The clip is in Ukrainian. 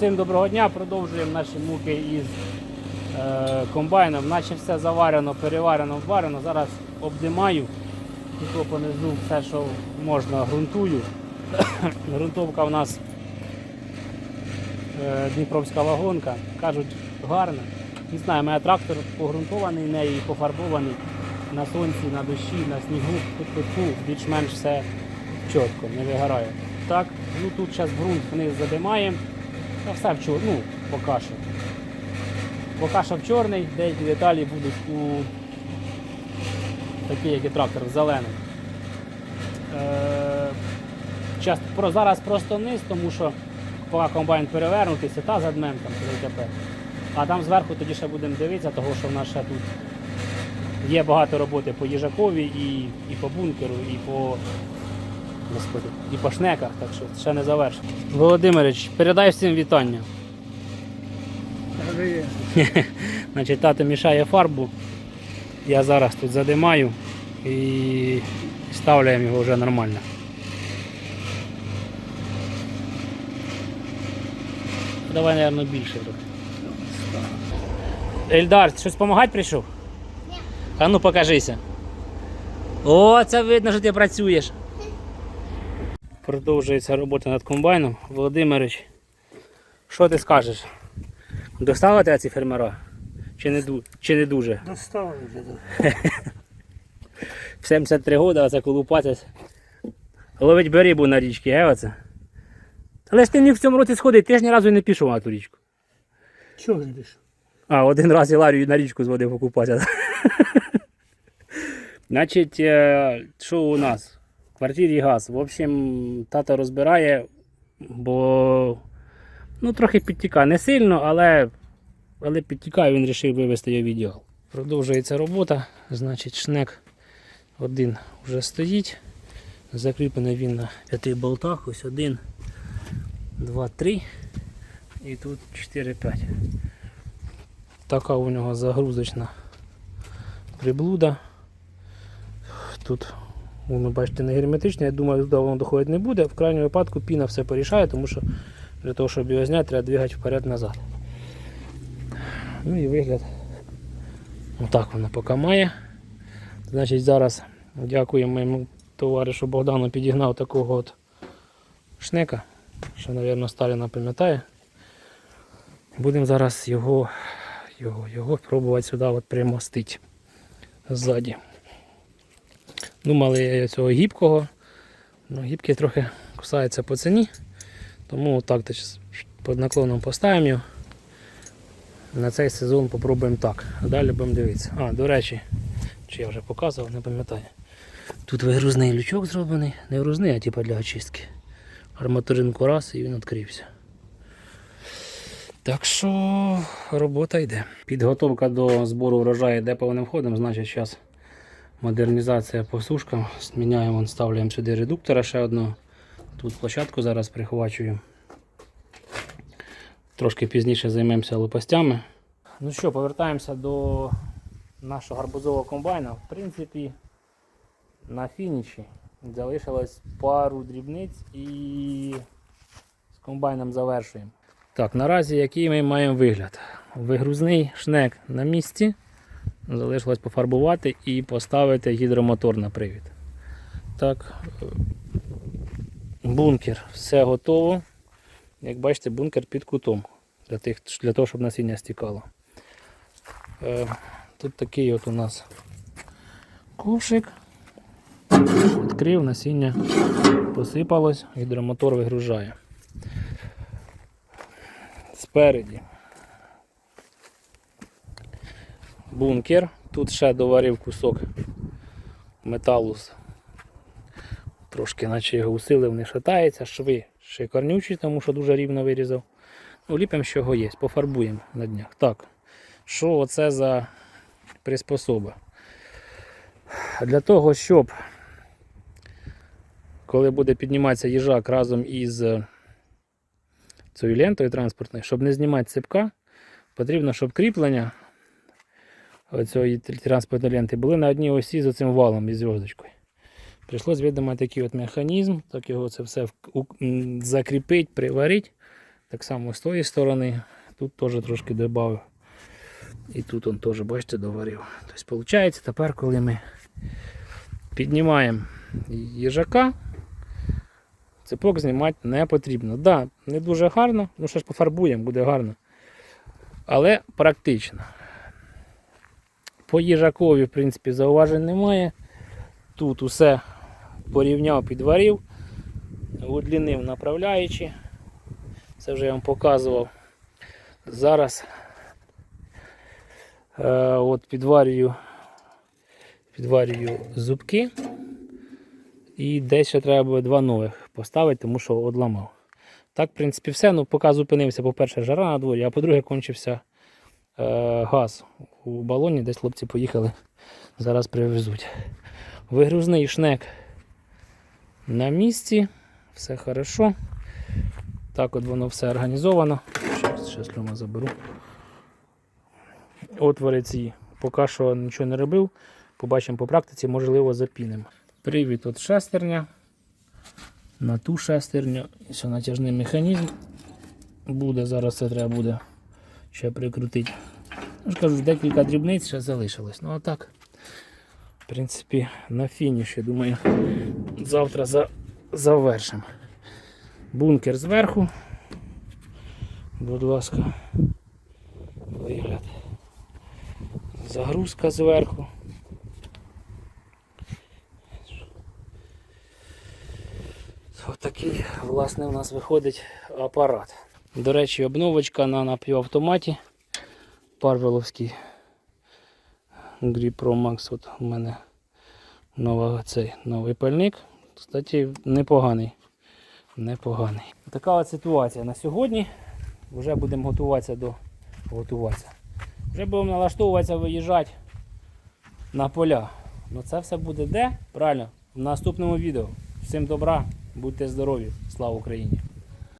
Всім доброго дня. Продовжуємо наші муки із е, комбайном. Наче все заварено, переварено, варено. Зараз обдимаю. Тут понизу все, що можна, ґрунтую. Грунтовка у нас е, Дніпровська вагонка. Кажуть, гарна. Не знаю, мене трактор погрунтований нею і пофарбований на сонці, на дощі, на снігу, тут більш-менш все чітко, не вигорає. Так, ну тут зараз ґрунт вниз задимаємо. Та все в чор... ну, поки що. Поки що в чорний, деякі деталі будуть у такі, як і трактор, в зелений. Е... Час... Про... Зараз просто низ, тому що поки комбайн перевернутися, та задмем там ТП. А там зверху тоді ще будемо дивитися, того що в нас ще тут є багато роботи по їжакові і, і по бункеру, і по Господи, і по шнеках, так що ще не завершено. Володимирич, передай всім вітання. Значить, тато мішає фарбу. Я зараз тут задимаю і ставляємо його вже нормально. Давай, мабуть, більше. Ельдар, щось допомагати прийшов? Ні. А ну покажися. О, це видно, що ти працюєш. Продовжується робота над комбайном. Володимирич, що ти скажеш? Достала тебе ці фермера? Чи не, чи не дуже? Доставили вже. В 73 роки оце колупатись. Ловить би рибу на річці, е, оце? Але ж ти міг в цьому році сходити, ти ж ні разу не пішов на ту річку. Чого не пішов? А, один раз Іларію на річку зводив покупатися. Значить, е, що у нас? Квартирі газ. В общем, тато розбирає, бо ну, трохи підтікає. Не сильно, але, але підтікає, він вирішив вивести його в. Продовжується робота. Значить, шнек один вже стоїть. Закріплений він на п'яти болтах. Ось один, два, три. І тут 4-5. Така у нього загрузочна приблуда. Тут воно, бачите, не герметичне. Я думаю, туди воно доходити не буде. В крайньому випадку піна все порішає, тому що для того, щоб його зняти, треба двигати вперед-назад. Ну і вигляд. Отак воно поки має. Значить, зараз дякуємо моєму товаришу Богдану підігнав такого от шнека, що, мабуть, Сталіна пам'ятає. Будемо зараз його, його, його пробувати сюди от примостити ззаді. Думали я цього гібкого, але гібкий трохи кусається по ціні, тому так під наклоном поставимо його. На цей сезон попробуємо так. А далі будемо дивитися. А, до речі, чи я вже показував, не пам'ятаю. Тут вигрузний лючок зроблений, не вигрузний, а типу для очистки. Арматуринку раз і він відкрився. Так що робота йде. Підготовка до збору врожаю йде повним ходом, значить зараз модернізація по сушкам. Зміняємо, ставляємо сюди редуктора ще одного. Тут площадку зараз прихвачую. Трошки пізніше займемося лопастями. Ну що, повертаємося до нашого гарбузового комбайна. В принципі, на фініші залишилось пару дрібниць і з комбайном завершуємо. Так, наразі який ми маємо вигляд? Вигрузний шнек на місці. Залишилось пофарбувати і поставити гідромотор на привід. Так, е, бункер, все готово. Як бачите, бункер під кутом для, тих, для того, щоб насіння стікало. Е, Тут такий от у нас ковшик. Відкрив, насіння посипалось, гідромотор вигружає. Спереді бункер. Тут ще доварив кусок металу. Трошки наче його усилив, не шатається, шви шикарнючі, тому що дуже рівно вирізав. Ну, ліпимо, що його є, пофарбуємо на днях. Так, що оце за приспособа? Для того, щоб коли буде підніматися їжак разом із е, цією лентою транспортною, щоб не знімати цепка, потрібно, щоб кріплення цієї транспортної ленти були на одній осі з цим валом із зв'язочкою. Прийшлось видумати такий от механізм, так його це все закріпити, приварити, Так само з тої сторони. Тут теж трошки додав. І тут он теж, бачите, доварив. Тобто, виходить, тепер, коли ми піднімаємо їжака, цепок знімати не потрібно. Так, да, не дуже гарно, ну що ж пофарбуємо, буде гарно. Але практично. По їжакові, в принципі, зауважень немає. Тут усе порівняв, підварив, удлінив направляючи. Це вже я вам показував. Зараз е, от підварюю, підварюю зубки. І десь треба буде два нових поставити, тому що одламав. Так, в принципі, все. Ну, поки зупинився, по-перше, жара на дворі, а по-друге, кончився газ у балоні, десь хлопці поїхали, зараз привезуть. Вигрузний шнек на місці, все хорошо. Так от воно все організовано. Щас, щас заберу. Отвори ці поки що нічого не робив. Побачимо по практиці, можливо, запінимо. Привід от шестерня. На ту шестерню. Все, натяжний механізм буде. Зараз це треба буде ще прикрутити. Ну, ж кажу, декілька дрібниць ще залишилось. Ну а так, в принципі, на фініші, думаю, завтра за, завершимо. Бункер зверху. Будь ласка, вигляд. Загрузка зверху. Отакий, власне, у нас виходить апарат. До речі, обновочка на напівавтоматі. Парвеловський Grip Pro Max. От у мене нова, цей, новий пальник. Кстати, непоганий. Непоганий. Така от ситуація на сьогодні. Вже будемо готуватися до готуватися. Вже будемо налаштовуватися виїжджати на поля. Ну це все буде де? Правильно, в наступному відео. Всім добра, будьте здорові, слава Україні!